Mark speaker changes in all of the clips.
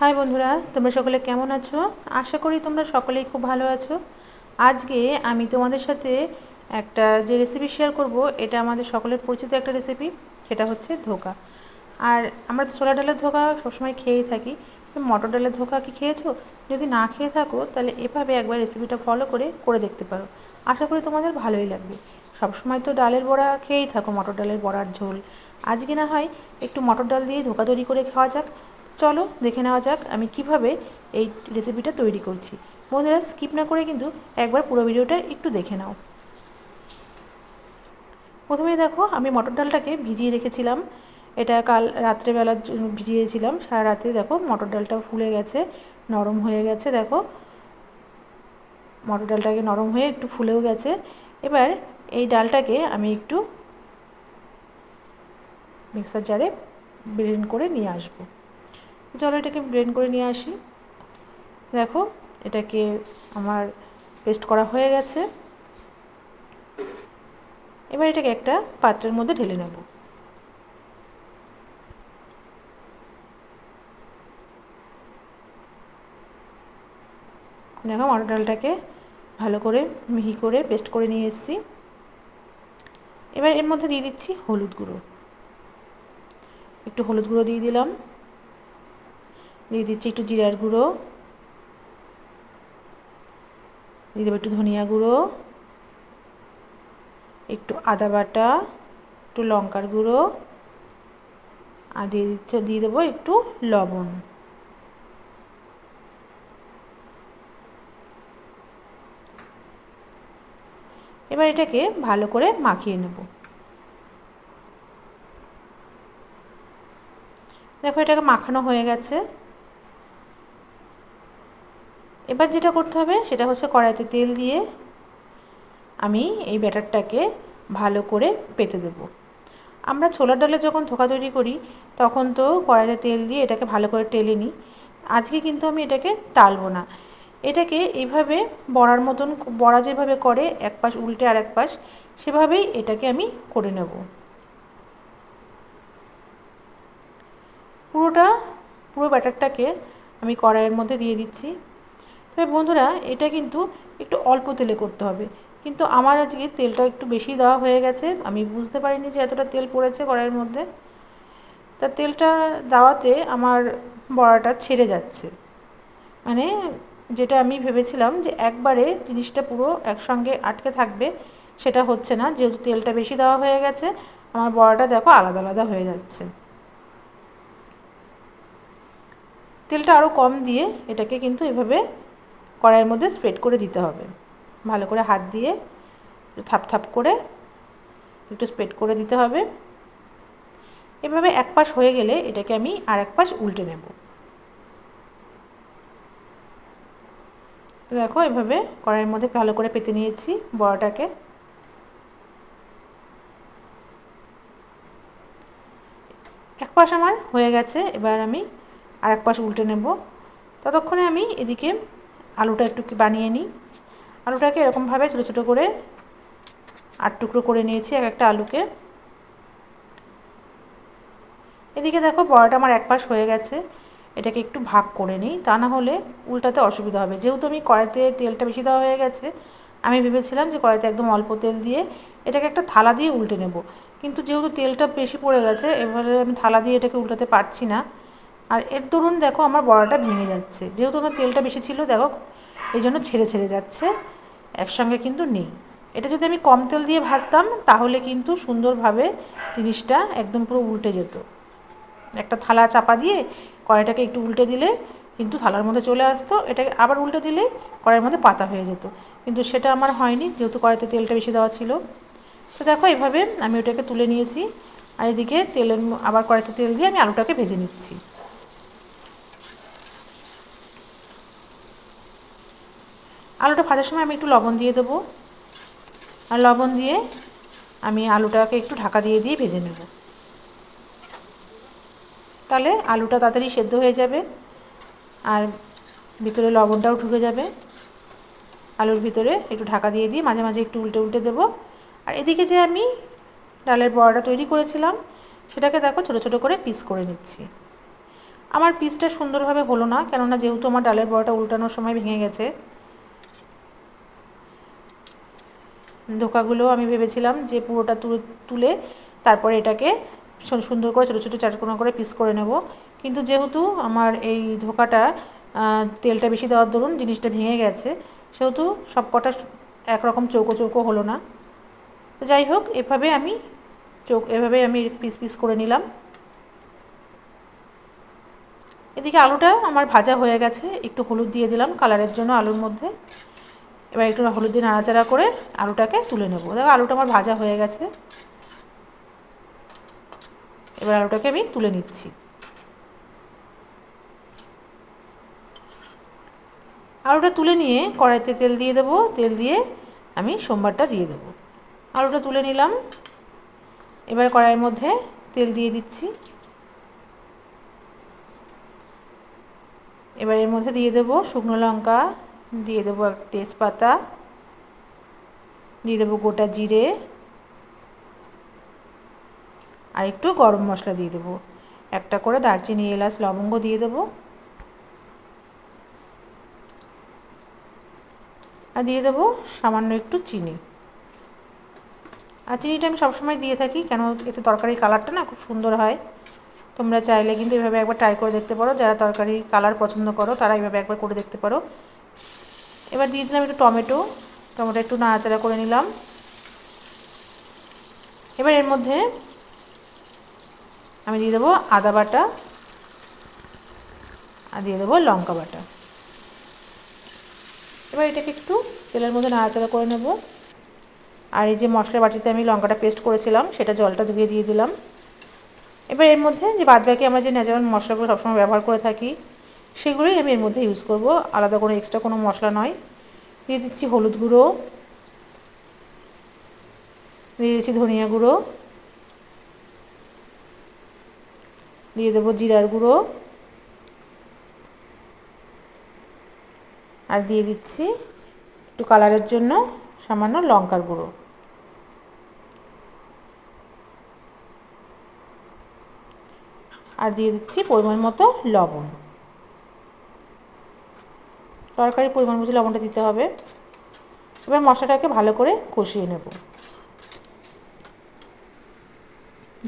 Speaker 1: High বন্ধুরা, তোমরা সকলে কেমন আছো? আশা করি তোমরা সকলেই খুব ভালো আছো। আজকে আমি তোমাদের সাথে একটা যে রেসিপি শেয়ার করব, এটা আমাদের সকলের পরিচিত একটা রেসিপি সেটা হচ্ছে ধোকা। আর আমরা তো ছোলা ডালের ধোকা সবসময় খেয়েই থাকি। মটর ডালের ধোকা কি খেয়েছো? যদি না খেয়ে থাকো, তাহলে এভাবে একবার রেসিপিটা ফলো করে করে দেখতে পারো। আশা করি তোমাদের ভালোই লাগবে। সবসময় তো ডালের বড়া খেয়েই থাকো, মটর ডালের বড়ার ঝোল। আজকে না হয় একটু মটর ডাল দিয়ে ধোকা তৈরি করে খাওয়া যাক। চলো দেখে নেওয়া যাক আমি কীভাবে এই রেসিপিটা তৈরি করছি। বন্ধুরা স্কিপ না করে কিন্তু একবার পুরো ভিডিওটা একটু দেখে নাও। প্রথমে দেখো, আমি মটর ডালটাকে ভিজিয়ে রেখেছিলাম। এটা কাল রাত্রেবেলার জন্য ভিজিয়েছিলাম। সারা রাতে দেখো মটর ডালটা ফুলে গেছে, নরম হয়ে গেছে, দেখো। মটর ডালটাকে নরম হয়ে একটু ফুলেও গেছে। এবার এই ডালটাকে আমি একটু মিক্সার জারে ব্লেন্ড করে নিয়ে আসব। চলো এটাকে ব্লেন্ড করে নিয়ে আসি। দেখো, এটাকে আমার পেস্ট করা হয়ে গেছে। এবার এটাকে একটা পাত্রের মধ্যে ঢেলে নেব। দেখো মটর ডালটাকে ভালো করে মিহি করে পেস্ট করে নিয়ে এসেছি। এবার এর মধ্যে দিয়ে দিচ্ছি হলুদ গুঁড়ো। একটু হলুদ গুঁড়ো দিয়ে দিলাম। দিয়ে দিচ্ছি একটু জিরার গুঁড়ো। দিয়ে দেবো একটু ধনিয়া গুঁড়ো, একটু আদা বাটা, একটু লঙ্কার গুঁড়ো, আর দিয়ে দিচ্ছে, দিয়ে দেবো একটু লবণ। এবার এটাকে ভালো করে মাখিয়ে নেব। দেখো এটাকে মাখানো হয়ে গেছে। এবার যেটা করতে হবে, সেটা হচ্ছে কড়াইতে তেল দিয়ে আমি এই ব্যাটারটাকে ভালো করে পেতে দেব। আমরা ছোলার ডালে যখন ধোকা তৈরি করি, তখন তো কড়াইতে তেল দিয়ে এটাকে ভালো করে টেলে নিই। আজকে কিন্তু আমি এটাকে টালবো না। এটাকে এইভাবে বড়ার মতন, বড়া যেভাবে করে, এক পাশ উল্টে আর এক পাশ, সেভাবেই এটাকে আমি করে নেব। পুরোটা, পুরো ব্যাটারটাকে আমি কড়াইয়ের মধ্যে দিয়ে দিচ্ছি। তবে বন্ধুরা, এটা কিন্তু একটু অল্প তেলে করতে হবে। কিন্তু আমার আজকে তেলটা একটু বেশি দেওয়া হয়ে গেছে। আমি বুঝতে পারিনি যে এতটা তেল পড়েছে কড়াইয়ের মধ্যে। তা তেলটা দেওয়াতে আমার বড়াটা ছেড়ে যাচ্ছে। মানে যেটা আমি ভেবেছিলাম যে একবারে জিনিসটা পুরো একসঙ্গে আটকে থাকবে, সেটা হচ্ছে না। যেহেতু তেলটা বেশি দেওয়া হয়ে গেছে, আমার বড়াটা দেখো আলাদা আলাদা হয়ে যাচ্ছে। তেলটা আরও কম দিয়ে এটাকে কিন্তু এভাবে কড়াইয়ের মধ্যে স্প্রেড করে দিতে হবে। ভালো করে হাত দিয়ে থাপ থাপ করে একটু স্প্রেড করে দিতে হবে। এভাবে এক পাশ হয়ে গেলে এটাকে আমি আর এক পাশ উল্টে নেব। দেখো এভাবে কড়াইয়ের মধ্যে ভালো করে পেতে নিয়েছি বড়াটাকে। এক পাশ আমার হয়ে গেছে, এবার আমি আর এক পাশ উল্টে নেব। ততক্ষণে আমি এদিকে আলুটা একটু বানিয়ে নিই। আলুটাকে এরকমভাবে ছোটো ছোটো করে আট টুকরো করে নিয়েছি এক একটা আলুকে। এদিকে দেখো বড়াটা আমার এক পাশ হয়ে গেছে, এটাকে একটু ভাগ করে নিই, তা না হলে উল্টাতে অসুবিধা হবে। যেহেতু আমি কড়াইতে তেলটা বেশি দেওয়া হয়ে গেছে, আমি ভেবেছিলাম যে কড়াইতে একদম অল্প তেল দিয়ে এটাকে একটা থালা দিয়ে উল্টে নেব। কিন্তু যেহেতু তেলটা বেশি পড়ে গেছে, এবারে আমি থালা দিয়ে এটাকে উল্টাতে পারছি না। আর এর দরুন দেখো আমার বড়াটা ভেঙে যাচ্ছে। যেহেতু আমার তেলটা বেশি ছিল, দেখো, এই জন্য ছেড়ে ছেড়ে যাচ্ছে। একসঙ্গে কিন্তু নেই। এটা যদি আমি কম তেল দিয়ে ভাজতাম, তাহলে কিন্তু সুন্দরভাবে জিনিসটা একদম পুরো উল্টে যেত। একটা থালা চাপা দিয়ে কড়াইটাকে একটু উল্টে দিলে কিন্তু থালার মধ্যে চলে আসতো। এটাকে আবার উল্টে দিলে কড়াইয়ের মধ্যে পাতা হয়ে যেত। কিন্তু সেটা আমার হয়নি, যেহেতু কড়াইতে তেলটা বেশি দেওয়া ছিল। তো দেখো, এভাবে আমি ওটাকে তুলে নিয়েছি। আর এদিকে তেলের আবার কড়াইতে তেল দিয়ে আমি আলুটাকে ভেজে নিচ্ছি। আলুটা ভাজার সময় আমি একটু লবণ দিয়ে দেবো। আর লবণ দিয়ে আমি আলুটাকে একটু ঢাকা দিয়ে দিয়ে ভেজে নেব। তাহলে আলুটা তাড়াতাড়ি সেদ্ধ হয়ে যাবে আর ভিতরে লবণটাও ঢুকে যাবে। আলুর ভিতরে একটু ঢাকা দিয়ে দিয়ে মাঝে মাঝে একটু উল্টে উল্টে দেবো। আর এদিকে যে আমি ডালের বড়াটা তৈরি করেছিলাম, সেটাকে দেখো ছোটো ছোটো করে পিস করে নিচ্ছি। আমার পিসটা সুন্দরভাবে হলো না, কেননা যেহেতু আমার ডালের বড়াটা উল্টানোর সময় ভেঙে গেছে ধোকাগুলো আমি ভেবেছিলাম যে পুরোটা তুলে তুলে তারপরে এটাকে সুন্দর করে ছোটো ছোটো চারকোনা করে পিস করে নেব। কিন্তু যেহেতু আমার এই ধোকাটা তেলটা বেশি দেওয়ার দরুন জিনিসটা ভেঙে গেছে, সেহেতু সব কটা একরকম চৌকো চৌকো হলো না। তো যাই হোক, এভাবে আমি চৌক, এভাবে আমি পিস পিস করে নিলাম। এদিকে আলুটা আমার ভাজা হয়ে গেছে, একটু হলুদ দিয়ে দিলাম কালারের জন্য আলুর মধ্যে। এবার একটু হলুদ দিয়ে নাড়াচাড়া করে আলুটাকে তুলে নেব। দেখো, আলুটা আমার ভাজা হয়ে গেছে। এবার আলুটাকে আমি তুলে নিচ্ছি। আলুটা তুলে নিয়ে কড়াইতে তেল দিয়ে দেবো। তেল দিয়ে আমি সোমবারটা দিয়ে দেবো। আলুটা তুলে নিলাম। এবার কড়াইয়ের মধ্যে তেল দিয়ে দিচ্ছি। এবার এর মধ্যে দিয়ে দেবো শুকনো লঙ্কা দিয়ে দেবো এক তেজপাতা, দিয়ে দেবো গোটা জিরে আর একটু গরম মশলা দিয়ে দেবো। একটা করে দারচিনি, এলাচ, লবঙ্গ দিয়ে দেবো। আর দিয়ে দেবো সামান্য একটু চিনি। আর চিনিটা আমি সবসময় দিয়ে থাকি, কেন এতে তরকারির কালারটা না খুব সুন্দর হয়। তোমরা চাইলে কিন্তু এভাবে একবার ট্রাই করে দেখতে পারো। যারা তরকারি কালার পছন্দ করো, তারা এইভাবে একবার করে দেখতে পারো। এবার দিয়ে দিলাম একটু টমেটো। টমেটো একটু নাড়াচাড়া করে নিলাম। এবার এর মধ্যে আমি দিয়ে দেবো আদা বাটা আর দিয়ে দেবো লঙ্কা বাটা। এবার এটাকে একটু তেলের মধ্যে নাড়াচাড়া করে নেব। আর এই যে মশলার বাটিতে আমি লঙ্কাটা পেস্ট করেছিলাম, সেটা জলটা ধুয়ে দিয়ে দিলাম। এবার এর মধ্যে যে বাদবাকি আমরা যে ন্যাচারাল মশলাগুলো সবসময় ব্যবহার করে থাকি সেগুলোই আমি এর মধ্যে ইউজ করব। আলাদা কোনো এক্সট্রা কোনো মশলা নয়। দিয়ে দিচ্ছি হলুদ গুঁড়ো। দিয়ে দিচ্ছি ধনিয়া গুঁড়ো। দিয়ে দেবো জিরার গুঁড়ো। আর দিয়ে দিচ্ছি একটু কালারের জন্য সামান্য লঙ্কার গুঁড়ো। আর দিয়ে দিচ্ছি পরিমাণ মতো লবণ। তরকারি পরিমাণ বুঝে লবণটা দিতে হবে। এবার মশলাটাকে ভালো করে কষিয়ে নেব।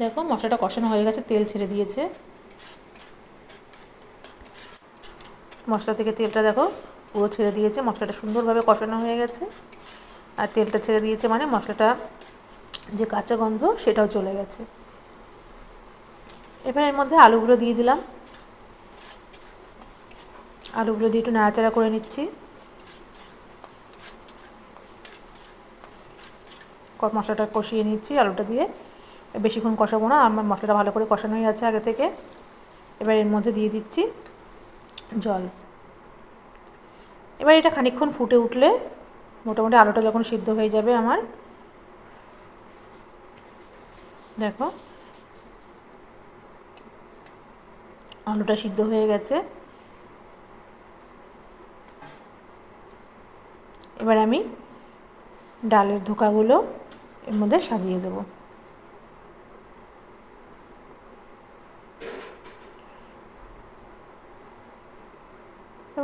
Speaker 1: দেখো মশলাটা কষানো হয়ে গেছে, তেল ছেড়ে দিয়েছে। মশলা থেকে তেলটা দেখো পুরো ছেড়ে দিয়েছে, মশলাটা সুন্দরভাবে কষানো হয়ে গেছে। আর তেলটা ছেড়ে দিয়েছে মানে মশলাটা যে কাঁচা গন্ধ সেটাও চলে গেছে। এবার এর মধ্যে আলুগুলো দিয়ে দিলাম। আলুগুলো দিয়ে একটু নাড়াচাড়া করে নিচ্ছি। মশলাটা কষিয়ে নিচ্ছি আলুটা দিয়ে। বেশিক্ষণ কষাবো না, আমার মশলাটা ভালো করে কষানোই আছে আগে থেকে। এবার এর মধ্যে দিয়ে দিচ্ছি জল। এবার এটা খানিক্ষণ ফুটে উঠলে মোটামুটি আলুটা যখন সিদ্ধ হয়ে যাবে আমার। দেখো। আলুটা সিদ্ধ হয়ে গেছে। এবার আমি ডালের ধোকাগুলো এর মধ্যে সাজিয়ে দেবো।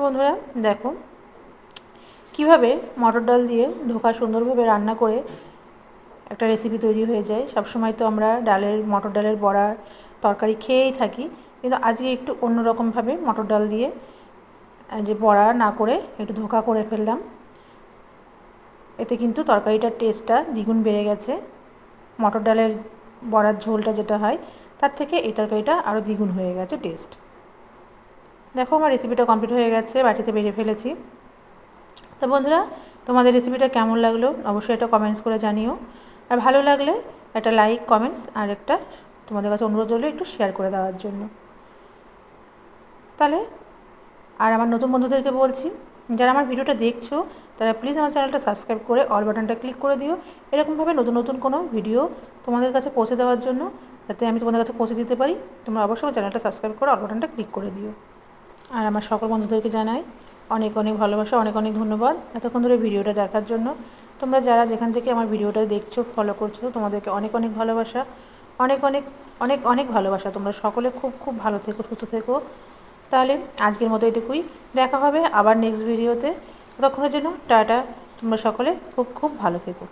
Speaker 1: বন্ধুরা, দেখো কীভাবে মটর ডাল দিয়ে ধোকা সুন্দরভাবে রান্না করে একটা রেসিপি তৈরি হয়ে যায়। সবসময় তো আমরা ডালের, মটর ডালের বড়া তরকারি খেয়েই থাকি, কিন্তু আজকে একটু অন্যরকমভাবে মটর ডাল দিয়ে যে বড়া না করে একটু ধোকা করে ফেললাম। এতে কিন্তু তরকারিটার টেস্টটা দ্বিগুণ বেড়ে গেছে। মটর ডালের বড়ার ঝোলটা যেটা হয়, তার থেকে এই তরকারিটা আরও দ্বিগুণ হয়ে গেছে টেস্ট দেখো আমার রেসিপিটা কমপ্লিট হয়ে গেছে, বাটিতে বেরিয়ে ফেলেছি। তো বন্ধুরা, তোমাদের রেসিপিটা কেমন লাগল অবশ্যই এটা কমেন্টস করে জানিও। আর ভালো লাগলে একটা লাইক কমেন্টস আর একটা তোমাদের কাছে অনুরোধ হলে একটু শেয়ার করে দেওয়ার জন্য। তাহলে, আর আমার নতুন বন্ধুদেরকে বলছি যারা আমার ভিডিওটা দেখছ, তারা প্লিজ আমার চ্যানেলটা সাবস্ক্রাইব করে অল বাটনটা ক্লিক করে দিও। এরকমভাবে নতুন নতুন কোনো ভিডিও তোমাদের কাছে পৌঁছে দেওয়ার জন্য যাতে আমি তোমাদের কাছে পৌঁছে দিতে পারি, তোমরা অবশ্যই আমার চ্যানেলটা সাবস্ক্রাইব করে অল বাটনটা ক্লিক করে দিও। আর আমার সকল বন্ধুদেরকে জানাই অনেক অনেক ভালোবাসা, অনেক অনেক ধন্যবাদ এতক্ষণ ধরে ভিডিওটা দেখার জন্য। তোমরা যারা যেখান থেকে আমার ভিডিওটা দেখছ ফলো করছ, তোমাদেরকে অনেক অনেক ভালোবাসা, অনেক অনেক অনেক অনেক ভালোবাসা। তোমরা সকলে খুব খুব ভালো থেকো, সুস্থ থেকো। তাহলে আজকের মতো এটুকুই। দেখা হবে আবার নেক্সট ভিডিওতে ততক্ষণের জন্য টাটা। তোমরা সকলে খুব খুব ভালো থেকো।